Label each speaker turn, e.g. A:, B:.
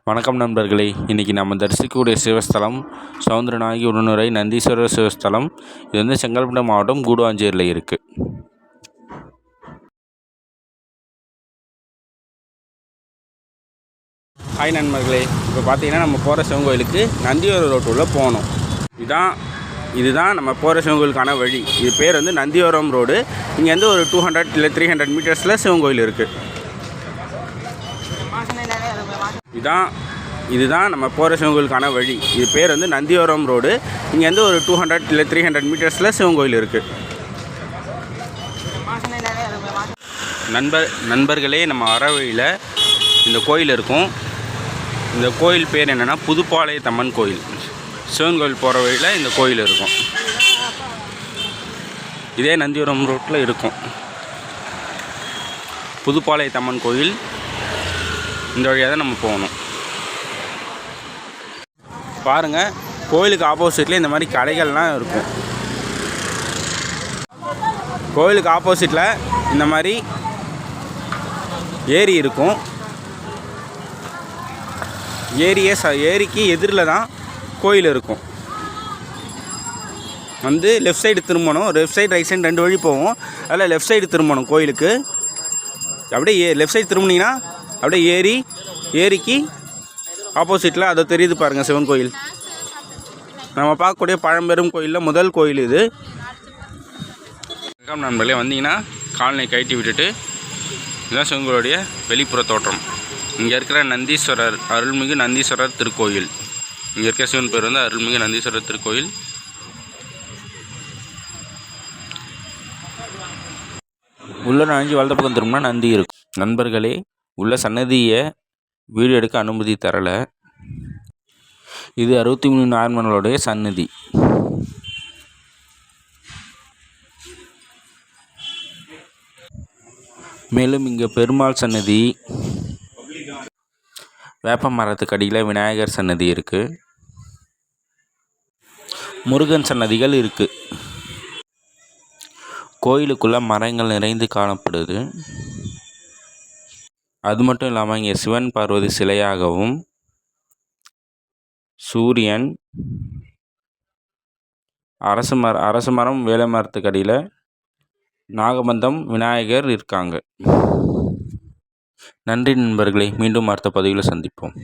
A: வணக்கம் நண்பர்களே. இன்றைக்கி நம்ம தரிசிக்கக்கூடிய சிவஸ்தலம் சவுந்தரநாயகி உடனுரை நந்தீஸ்வரர் சிவஸ்தலம். இது வந்து செங்கல்பட்டு மாவட்டம் கூடுவாஞ்சேரியில் இருக்குது ஹாய் நண்பர்களே. இப்போ பார்த்தீங்கன்னா நம்ம போகிற சிவன் கோயிலுக்கு நந்தியூர் ரோட்டு போகணும் இதுதான் இதுதான் நம்ம போகிற சிவன் கோயிலுக்கான வழி. இது பேர் வந்து நந்தியோரம் ரோடு. இங்கேருந்து ஒரு டூ ஹண்ட்ரட் இல்லை த்ரீ ஹண்ட்ரட் மீட்டர்ஸில் சிவன் கோயில் இருக்குது இதுதான் இதுதான் நம்ம போகிற சிவகோயிலுக்கான வழி. இது பேர் வந்து நந்தியோரம் ரோடு. இங்கேருந்து ஒரு டூ ஹண்ட்ரட் இல்லை த்ரீ ஹண்ட்ரட் மீட்டர்ஸில் சிவன் கோயில் இருக்குது நண்பர் நண்பர்களே நம்ம அறவழியில் இந்த கோயில் இருக்கும். இந்த கோயில் பேர் என்னென்னா புதுப்பாளையத்தம்மன் கோயில். சிவன் கோயில் போகிற வழியில் இந்த கோயில் இருக்கும். இதே நந்திபுரம் ரோட்டில் இருக்கும். புதுப்பாளையத்தம்மன் கோயில். இந்த வழியாக தான் நம்ம போகணும். பாருங்கள் கோயிலுக்கு ஆப்போசிட்டில் இந்த மாதிரி கடைகள்லாம் இருக்கும். கோயிலுக்கு ஆப்போசிட்டில் இந்த மாதிரி ஏரி இருக்கும். ஏரியே ச ஏரிக்கு எதிரில் தான் கோயில் இருக்கும். வந்து லெஃப்ட் சைடு திரும்பணும். லெஃப்ட் சைடு ரைட் சைடு ரெண்டு வழி போகும் அதில் லெஃப்ட் சைடு திரும்பணும் கோயிலுக்கு. அப்படியே லெஃப்ட் சைடு திரும்பினீங்கன்னா அப்படியே ஏரி ஏரிக்கு ஆப்போசிட்டில் அதை தெரியுது பாருங்கள் சிவன் கோயில். நம்ம பார்க்கக்கூடிய பழம்பெரும் கோயிலில் முதல் கோயில் இது. வணக்கம் நண்பர்களே வந்தீங்கன்னா காலனை கட்டி விட்டுட்டு இதுதான் சிவன் வெளிப்புற தோற்றம். இங்கே இருக்கிற நந்தீஸ்வரர் அருள்மிகு நந்தீஸ்வரர் திருக்கோயில். இங்கே இருக்கிற சிவன் பேர் வந்து அருள்மிகு நந்தீஸ்வரர் திருக்கோயில். உள்ள நனைஞ்சு வலது பக்கம் திரும்பினா நந்தி இருக்கும். நண்பர்களே உள்ள சன்னதியை வீடியோ எடுக்க அனுமதி தரலை. இது அறுபத்தி மூணு நார்மனுடைய சன்னதி. மேலும் இங்கே பெருமாள் சன்னதி வேப்ப மரத்துக்கு அடியில் விநாயகர் சன்னதி இருக்குது முருகன் சன்னதிகள் இருக்குது கோயிலுக்குள்ளே மரங்கள் நிறைந்து காணப்படுது. அது மட்டும் இல்லாமல் இங்கே சிவன் பார்வதி சிலையாகவும் சூரியன் அரசு மர அரசு மரம் வேலை மரத்துக்கு அடியில் நாகபந்தம் விநாயகர் இருக்காங்க. நன்றி நண்பர்களே மீண்டும் அடுத்த பதிவில் சந்திப்போம்.